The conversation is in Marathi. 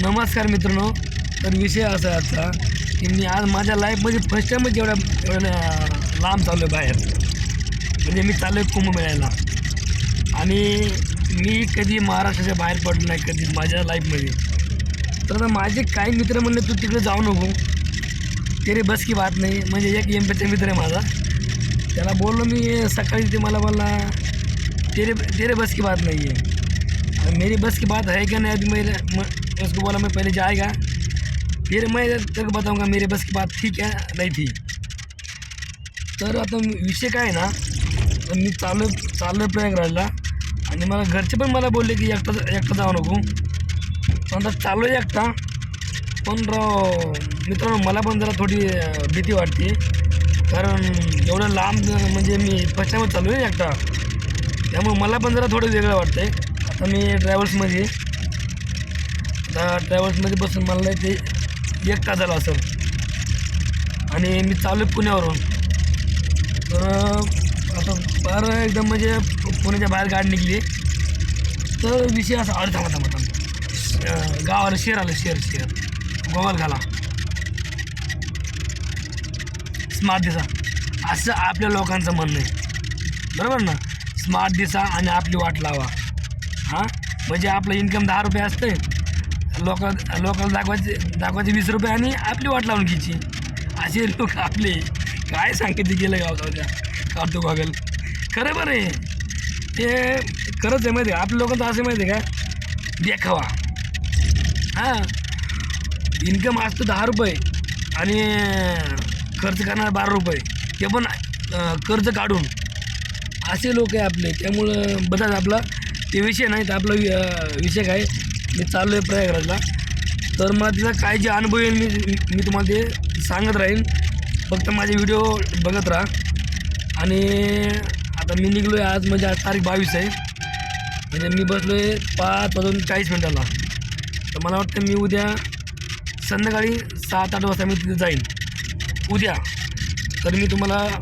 नमस्कार मित्रांनो. तर विषय असा आजचा की मी आज माझ्या लाईफमध्ये फर्स्ट टाईमच एवढ्या एवढ्या लांब चाललो आहे बाहेर. म्हणजे मी चाललो आहे कुंभमेळ्याला. आणि मी कधी महाराष्ट्राच्या बाहेर पडलो नाही कधी माझ्या लाईफमध्ये तर आता माझे काही मित्र म्हणले तू तिकडे जाऊ नको. तेरे बस की बात नाही. म्हणजे एक एम पीचा मित्र आहे माझा. त्याला बोललो मी सकाळी ते मला बोलला तेरे तेरे बस की बात नाही आहे मेरी बस की बात है क्या नहीं? अभी मेरे उसको बोला मैं पहले जाएगा। फिर मैं तेरे को बताऊंगा मेरे बस की बात थी क्या नहीं थी तर आता विषय काय आहे ना मी चाललो चाललो प्रयागराजला. आणि मला घरचे पण मला बोलले की एकटा एकटा जाऊ नको. पण आता चाललो आहे एकटा. पण राव मित्रांनो मला पण जरा थोडी भीती वाटते. कारण एवढं लांब म्हणजे मी पश्चिमात चालू आहे एकटा. त्यामुळे मला पण जरा थोडं वेगळं वाटतं आहे आता मी ट्रॅव्हल्समध्ये आता ट्रॅव्हल्समध्ये बसून मला ते एक तास झाला असेल. आणि मी चालू आहे पुण्यावरून. तर आता फार एकदम म्हणजे पुण्याच्या बाहेर गाडी निघली. तर विषय असा अरे थांबा थांबा थांबा गावाला शेर आलं शेर शेर गोगल घाला स्मार्ट दिसा. असं आपल्या लोकांचं म्हणणं आहे. बरोबर ना? स्मार्ट दिसा आणि आपली वाट लावा. हां? म्हणजे आपलं इन्कम दहा रुपये असते लोक लोकल दाखवायचे दाखवायचे वीस रुपये आणि आपली वाट लावून घ्यायची. असे लोक आपले. काय सांगितले गेलं गाव त्या काढतो गॉगल खरं बरं आहे. ते खरंच आहे माहिती आहे आपल्या लोकांचं असं माहिती आहे का? देखावा. हां? इन्कम असतो दहा रुपये आणि खर्च करणार बारा रुपये. ते पण कर्ज काढून. असे लोक आहे आपले. त्यामुळं बघा आपला ते विषय नाही तर आपला वि- विषय काय? मी चाललो आहे प्रयागराजला. तर मला तिचा काय जे अनुभव येईल मी मी तुम्हाला ते सांगत राहीन. फक्त माझे व्हिडिओ बघत राहा. आणि आता मी निघलो आहे आज म्हणजे आज तारीख बावीस आहे. म्हणजे मी बसलो आहे पाच वाजून चाळीस मिनटाला. तर मला वाटतं मी उद्या संध्याकाळी सात आठ वाजता मी तिथे जाईन. उद्या. तर मी तुम्हाला